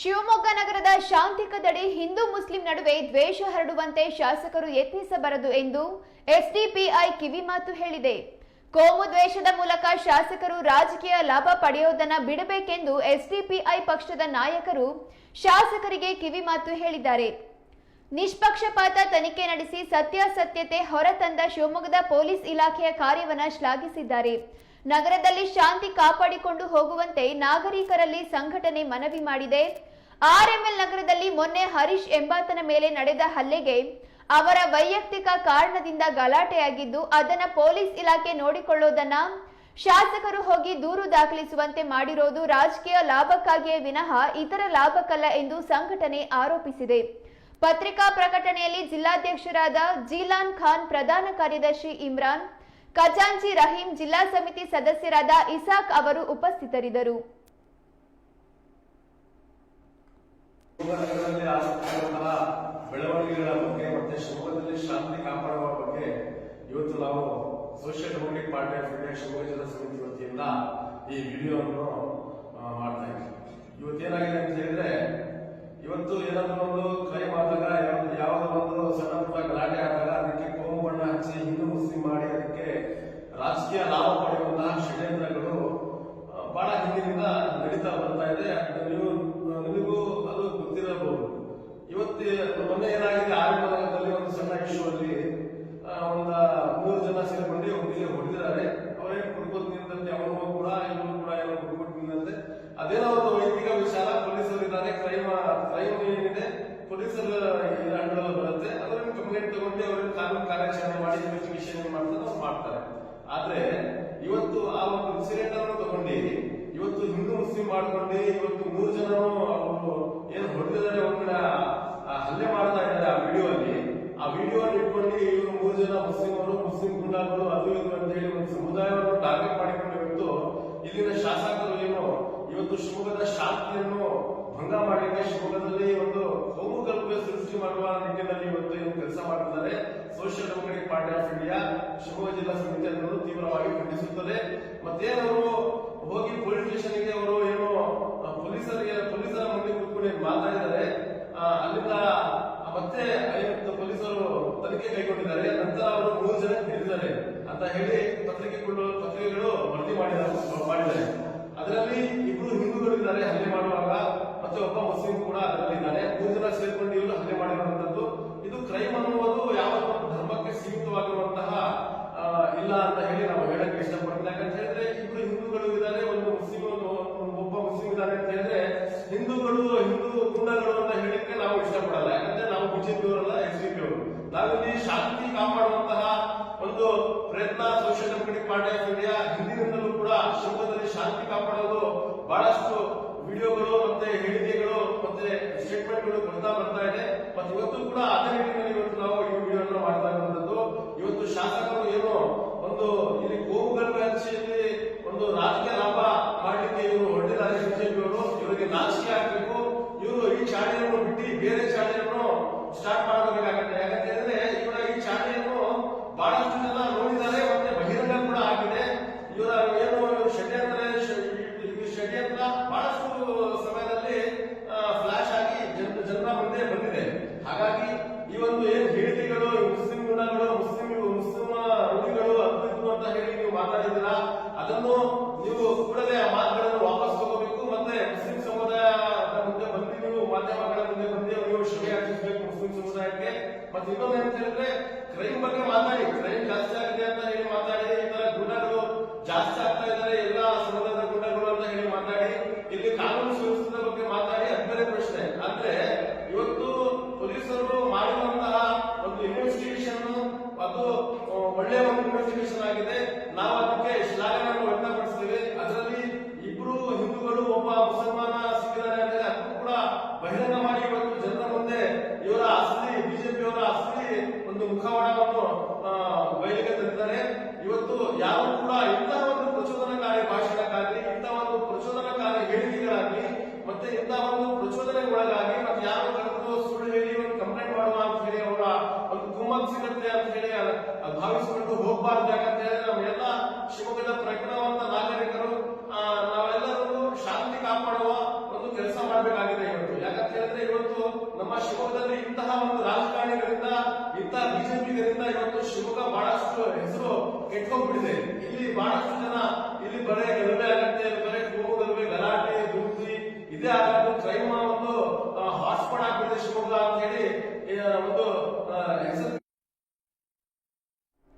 ಶಿವಮೊಗ್ಗ ನಗರದ ಶಾಂತಿ ಕದಡಿ ಹಿಂದೂ ಮುಸ್ಲಿಂ ನಡುವೆ ದ್ವೇಷ ಹರಡುವಂತೆ ಶಾಸಕರು ಯತ್ನಿಸಬಾರದು ಎಂದು ಎಸ್ಡಿಪಿಐ ಕಿವಿಮಾತು ಹೇಳಿದೆ. ಕೋಮು ದ್ವೇಷದ ಮೂಲಕ ಶಾಸಕರು ರಾಜಕೀಯ ಲಾಭ ಪಡೆಯುವುದನ್ನು ಬಿಡಬೇಕೆಂದು ಎಸ್ಡಿಪಿಐ ಪಕ್ಷದ ನಾಯಕರು ಶಾಸಕರಿಗೆ ಕಿವಿಮಾತು ಹೇಳಿದ್ದಾರೆ. ನಿಷ್ಪಕ್ಷಪಾತ ತನಿಖೆ ನಡೆಸಿ ಸತ್ಯಾಸತ್ಯತೆ ಹೊರತಂದ ಶಿವಮೊಗ್ಗದ ಪೊಲೀಸ್ ಇಲಾಖೆಯ ಕಾರ್ಯವನ್ನು ಶ್ಲಾಘಿಸಿದ್ದಾರೆ. ನಗರದಲ್ಲಿ ಶಾಂತಿ ಕಾಪಾಡಿಕೊಂಡು ಹೋಗುವಂತೆ ನಾಗರಿಕರಲ್ಲಿ ಸಂಘಟನೆ ಮನವಿ ಮಾಡಿದೆ. ಆರ್ಎಂಎಲ್ ನಗರದಲ್ಲಿ ಮೊನ್ನೆ ಹರೀಶ್ ಎಂಬಾತನ ಮೇಲೆ ನಡೆದ ಹಲ್ಲೆಗೆ ಅವರ ವೈಯಕ್ತಿಕ ಕಾರಣದಿಂದ ಗಲಾಟೆಯಾಗಿದ್ದು, ಅದನ್ನ ಪೊಲೀಸ್ ಇಲಾಖೆ ನೋಡಿಕೊಳ್ಳೋದನ್ನ ಶಾಸಕರು ಹೋಗಿ ದೂರು ದಾಖಲಿಸುವಂತೆ ಮಾಡಿರೋದು ರಾಜಕೀಯ ಲಾಭಕ್ಕಾಗಿಯೇ ವಿನಃ ಇತರ ಲಾಭಕ್ಕಲ್ಲ ಎಂದು ಸಂಘಟನೆ ಆರೋಪಿಸಿದೆ. ಪತ್ರಿಕಾ ಪ್ರಕಟಣೆಯಲ್ಲಿ ಜಿಲ್ಲಾಧ್ಯಕ್ಷರಾದ ಜೀಲಾನ್ ಖಾನ್ ಪ್ರಧಾನ ಕಾರ್ಯದರ್ಶಿ ಇಮ್ರಾನ್ ಖಜಾಂಚಿ ರಹೀಂ ಜಿಲ್ಲಾ ಸಮಿತಿ ಸದಸ್ಯರಾದ ಇಸಾಕ್ ಅವರು ಉಪಸ್ಥಿತರಿದ್ದರು. ಬೆಳವಣಿಗೆಗಳ ಬಗ್ಗೆ ಮತ್ತೆ ಶಿವಮೊಗ್ಗದಲ್ಲಿ ಶಾಂತಿ ಕಾಪಾಡುವ ಬಗ್ಗೆ ಇವತ್ತು ನಾವು social democratic party of India Shivamogga ಜಿಲ್ಲಾ ಸಮಿತಿ ವತಿಯಿಂದ ಈ ವಿಡಿಯೋವನ್ನು ಮಾಡ್ತಾ ಇದ್ದೀವಿ ಇವತ್ತೇನಾಗಿದೆ ಅಂತ ಹೇಳಿದ್ರೆ ಅದು ನೀವು, ನಿಮಗೂ ಅದು ಗೊತ್ತಿರಬಹುದು. ಇವತ್ತು ಮೊನ್ನೆ ಏನಾಗಿದೆ ಆರ್ಯನಗರದಲ್ಲಿ ಒಂದು ಸಣ್ಣ ಇಶ್ಯೂ ಅಲ್ಲಿ ಒಂದು ಮೂರು ಜನ ಸೇರ್ಕೊಂಡು ಒಬ್ಬರಿಗೆ ಹೊಡೆದಿದ್ದಾರೆ. ಅವರೇ ಕುಡ್ಕೋತ್ ನಿಂತಂತೆ ಅವನು ಕೂಡ ಇವನು ಕೂಡ ಏನೋ ಕುಡ್ಕೊಟ್ ನಿಂತಂತೆ. ಅದೇನೋ ಒಂದು ವೈದ್ಯಕೀಯ ವಿಚಾರ ಪೊಲೀಸರು ಇದ್ದಾರೆ, ಕ್ರೈಮ್ ಕ್ರೈಮ್ ಏನಿದೆ, ಪೊಲೀಸರ ಅಂಡರ್ ಬರುತ್ತೆ. ಅದರಲ್ಲಿ ಕಂಪ್ಲೇಂಟ್ ತಗೊಂಡು ಅವರಿಗೆ ಕಾನೂನು ಕಾರ್ಯಾಚರಣೆ ಮಾಡಿ ಇನ್ವೆಸ್ಟಿಗೇಷನ್ ಮಾಡ್ತಾರೆ ಮಾಡ್ತಾರೆ. ಆದ್ರೆ, ಇವತ್ತು ಆ ಒಂದು ಇನ್ಸಿಡೆಂಟ್ ಅನ್ನು ತಗೊಂಡು ಇವತ್ತು ಹಿಂದೂ ಮುಸ್ಲಿಂ ಮಾಡ್ಕೊಂಡು ಇವತ್ತು ಮೂರು ಜನ ಅವರು ಏನು ಹೊಡೆದಿದ್ದಾರೆ ಒಂದ್ ಹಲ್ಲೆ ಮಾಡ್ತಾ ಇದ್ದಾರೆ ಆ ವಿಡಿಯೋ ಅಲ್ಲಿ ಆ ವಿಡಿಯೋ ಇಟ್ಕೊಂಡು ಇವರು ಮೂರು ಜನ ಮುಸ್ಲಿಮರು, ಮುಸ್ಲಿಂ ಗುಂಡಾಗಳು ಅದು ಇದು ಅಂತ ಹೇಳಿ ಒಂದು ಸಮುದಾಯವನ್ನು ಟಾರ್ಗೆಟ್ ಮಾಡಿಕೊಂಡು ಇವತ್ತು ಇಲ್ಲಿನ ಶಾಸಕರು ಏನು, ಇವತ್ತು ಶಿವಮೊಗ್ಗದ ಶಾಂತಿಯನ್ನು ಭಂಗ ಮಾಡಲಿಕ್ಕೆ ಶಿವಮೊಗ್ಗದಲ್ಲಿ ಒಂದು ಕೋಮು ಕಲ್ಪನೆ ಸೃಷ್ಟಿ ಮಾಡುವ ನಿಟ್ಟಿನಲ್ಲಿ ಇವತ್ತು ಏನು ಕೆಲಸ ಮಾಡ್ತಿದ್ದಾರೆ. Social democratic party of India Shivamogga ಜಿಲ್ಲಾ ಸಮಿತಿ ಅನ್ನೋದು ತೀವ್ರವಾಗಿ ಖಂಡಿಸುತ್ತದೆ. ಮತ್ತೇನವರು ಹೋಗಿ ಪೊಲೀಸ್ ಸ್ಟೇಷನ್ಗೆ ಅವರು ಏನು ಪೊಲೀಸರಿಗೆ, ಪೊಲೀಸರ ಮುಂದೆ ಕೂತ್ಕೊಂಡು ಮಾತಾಡಿದ್ದಾರೆ. ಅಲ್ಲಿಂದ ಮತ್ತೆ ಐವತ್ತು ಪೊಲೀಸರು ತನಿಖೆ ಕೈಗೊಂಡಿದ್ದಾರೆ. ನಂತರ ಅವರು ಮೂರು ಜನ ಹಿಡಿದಿದ್ದಾರೆ ಅಂತ ಹೇಳಿ ಪತ್ರಿಕೆಗಳು ಪತ್ರಿಕೆಗಳು ವರದಿ ಮಾಡಿದ್ದಾರೆ. ಅದರಲ್ಲಿ ಇಬ್ರು ಹಿಂದೂಗಳು ಇದ್ದಾರೆ, ಹಲ್ಲೆ ಮಾಡುವಾಗ. ಮತ್ತೆ ಒಬ್ಬ ಮುಸ್ಲಿಂ ಕೂಡ ಅದರಲ್ಲಿ ಇದ್ದಾರೆ ಮೂರು ಜನ ಸೇರ್ಕೊಂಡು ಇವರು ಹಲ್ಲೆ ಮಾಡಿರುವಂತದ್ದು. ಇದು ಕ್ರೈಮ್ ಅನ್ನುವುದು ಯಾವ ಧರ್ಮಕ್ಕೆ ಸೀಮಿತವಾಗಿರುವಂತಹ ಇಲ್ಲ ಅಂತ ಶಾಂತಿ ಕಾಪಾಡುವಂತಹ ಒಂದು ಪ್ರಯತ್ನ social democratic party of India ಹಿಂದಿನಿಂದಲೂ ಕೂಡ ಶಿವಮೊಗ್ಗದಲ್ಲಿ ಶಾಂತಿ ಕಾಪಾಡೋದು ಬಹಳಷ್ಟು ವಿಡಿಯೋಗಳು ಮತ್ತೆ ಹೇಳಿಕೆಗಳು ಮತ್ತೆ ಸ್ಟೇಟ್ಮೆಂಟ್ಗಳು ಬರ್ತಾ ಬರ್ತಾ ಇದೆ. ಮತ್ತೆ ಇವತ್ತು ಕೂಡ ಅದೇ ಮತ್ತೆ ಇನ್ನೊಂದು ಹೇಳಿದ್ರೆ ಕ್ರೈಮ್ ಬಗ್ಗೆ ಮಾತಾಡಿ ಕ್ರೈಮ್ ಜಾಸ್ತಿ ಆಗಿದೆ ಅಂತ ಹೇಳಿ ಮಾತಾಡಿ, ಈ ತರ ಗುಣಗಳು ಜಾಸ್ತಿ ಆಗ್ತಾ ಇದ್ದಾರೆ, ಎಲ್ಲಾ ಸಮುದಾಯದ ಗುಣಗಳು ಅಂತ ಹೇಳಿ ಮಾತಾಡಿ, ಇಲ್ಲಿ ಕಾನೂನು ಸುವ್ಯವಸ್ಥೆ ಬಗ್ಗೆ ಮಾತಾಡಿ, ಅದು ಪ್ರಶ್ನೆ. ಆದ್ರೆ, ಇವತ್ತು ಪೊಲೀಸರು ಮಾಡಿರುವಂತಹ ಒಂದು ಇನ್ವೆಸ್ಟಿಗೇಷನ್ ಅದು ಒಳ್ಳೆಯ ಒಂದು ಇನ್ವೆಸ್ಟಿಗೇಷನ್ ಆಗಿದೆ. ನಾವು ಅದಕ್ಕೆ ಶ್ಲಾಘನೆಯನ್ನು ವ್ಯಕ್ತಪಡಿಸ್ತೀವಿ. ಅದರಲ್ಲಿ ಇಬ್ರು ಹಿಂದೂಗಳು, ಒಬ್ಬ ಮುಸಲ್ಮಾನ ಸಿಕ್ಕಿದ್ದಾರೆ ಅಂದ್ರೆ ಅದನ್ನು ಕೂಡ ಬಹಿರಂಗ ಮಾಡಿ ಇವತ್ತು ಜನರ ಮುಂದೆ ಇವರ ಅಸಲಿ ಬಿಜೆಪಿಯವರ ಅಸಲಿ ಒಂದು ಮುಖವಾಡವನ್ನು ಆ, ಬಯಲಿಗೆ ತಂದಿದ್ದಾರೆ ಇವತ್ತು ಯಾರು ಕೂಡ ಇಂತಹ ಒಂದು ಪ್ರಚೋದನಕಾರಿ ಭಾಷಣಕ್ಕಾಗಲಿ ಇಂತಹ ಒಂದು ಪ್ರಚೋದನಕಾರಿ ಹೇಳಿಕೆಗಳಾಗಲಿ ಮತ್ತೆ ಇಂತಹ ಒಂದು ಪ್ರಚೋದನೆಗೊಳಗಾಗಿ ಮತ್ತೆ ಯಾರು ಕರೆದು ಸುಳ್ಳು ಹೇಳಿ ಒಂದು ಕಂಪ್ಲೇಂಟ್ ಮಾಡುವ ಅಂತ ಹೇಳಿ ಅವರ ಸಿಗುತ್ತೆ ಅಂತ ಹೇಳಿ ಭಾವಿಸಿಕೊಂಡು ಹೋಗ್ಬಾರ್ದು. ಯಾಕಂತ ಹೇಳಿದ್ರೆ ನಾವೆಲ್ಲ ಶಿವಮೊಗ್ಗದ ಪ್ರಜ್ಞಾವಂತ ನಾಗರಿಕರು ನಾವೆಲ್ಲರೂ ಶಾಂತಿ ಕಾಪಾಡುವ ಒಂದು ಕೆಲಸ ಮಾಡಬೇಕಾಗಿದೆ ಇವತ್ತು. ನಮ್ಮ ಶಿವಮೊಗ್ಗದಲ್ಲಿ ಇಂತಹ ಒಂದು ರಾಜಕಾರಣಿಗಳಿಂದ ಇಂತಹ ಬಿಜೆಪಿಗರಿಂದ ಇವತ್ತು ಶಿವಮೊಗ್ಗ ಬಹಳಷ್ಟು ಹೆಸರು ಕೆಟ್ಟೋಗ್ಬಿಟ್ಟಿದೆ ಇಲ್ಲಿ ಬಹಳಷ್ಟು ಜನ